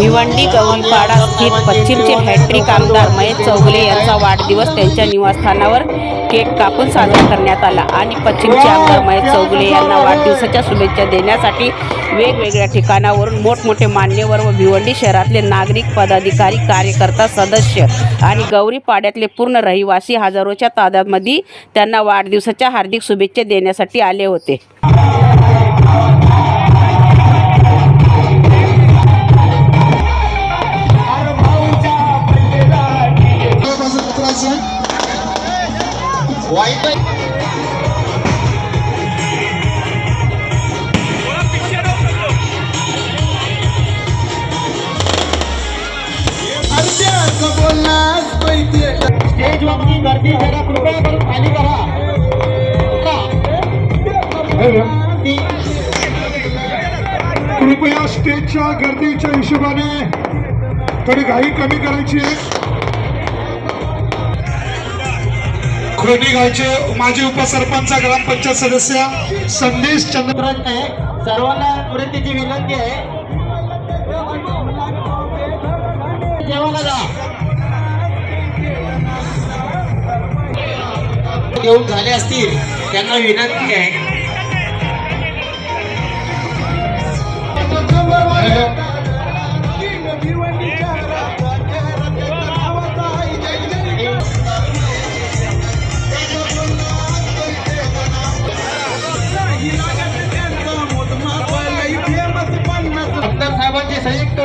भिवंडी गौरीपाडा स्थित पश्चिमचे हॅट्रिक आमदार महेश चौगले यांचा वाढदिवस त्यांच्या निवासस्थानावर केक कापून साजरा करण्यात आला आणि पश्चिमचे आमदार महेश चौगले यांना वाढदिवसाच्या शुभेच्छा देण्यासाठी वेगवेगळ्या ठिकाणावरून मोठमोठे मान्यवर व भिवंडी शहरातले नागरिक पदाधिकारी कार्यकर्ता सदस्य आणि गौरीपाड्यातले पूर्ण रहिवासी हजारोच्या तादामध्ये त्यांना वाढदिवसाच्या हार्दिक शुभेच्छा देण्यासाठी आले होते. स्टेज वरची गर्दी जरा कृपया करून खाली करा. कृपया स्टेजच्या गर्दीच्या हिशोबाने थोडी घाई कमी करायची आहे. खोली गावचे माजी उपसरपंच ग्रामपंचायत सदस्य संदेश चंद्र तुरंत आहे सर्वांना तुरंतीची विनंती आहे. जेवायला जा. घेऊन झाले असतील त्यांना विनंती आहे.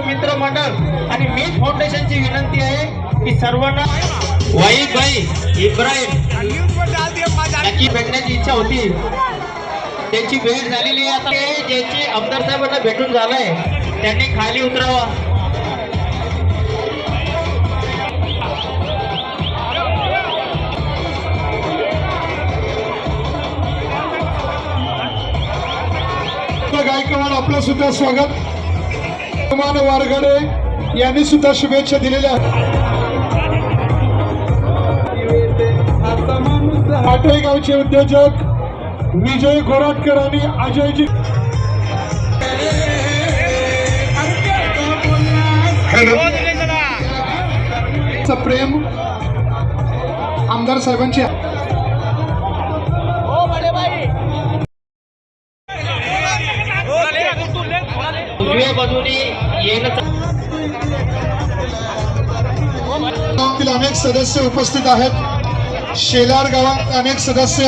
मित्र मंडळ. आणि मी फाउंडेशनची विनंती आहे की सर्वांना वाई भाई इब्राहिम याची भेटण्याची इच्छा होती. त्यांची भेट झालेली आहे आता. ज्यांची आमदार साहेबांना भेटून झालंय त्यांनी खाली उतरावा. गायकवाड आपलं सुद्धा स्वागत. मान वारगडे यांनी सुद्धा शुभेच्छा दिलेल्या आहेत. गावचे उद्योजक विजय गोराटकर आणि अजयजी. हॅलो चं प्रेम आमदार साहेबांची बाजूने अनेक सदस्य उपस्थित आहेत. शेलार गावात अनेक सदस्य.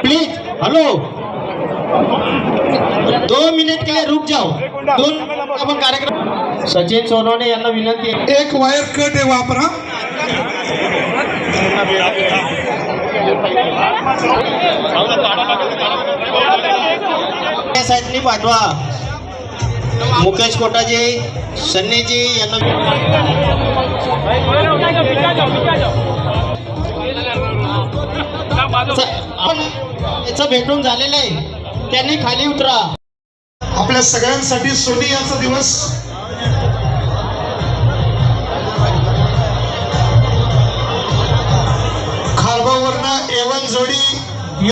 Please hello. दोन मिनिट के लिए रुक जाओ. दोन आपण कार्यक्रम सचिन सोनवणे यांना विनंती एक वायर कट आहे वापरा. साहेबनी पाठवा. मुकेश कोटाजी सन्नीजी यांना आपण याचं भेटून झालेलं आहे. त्यांनी खाली उतरा. आपल्या सगळ्यांसाठी सोनियाचा दिवस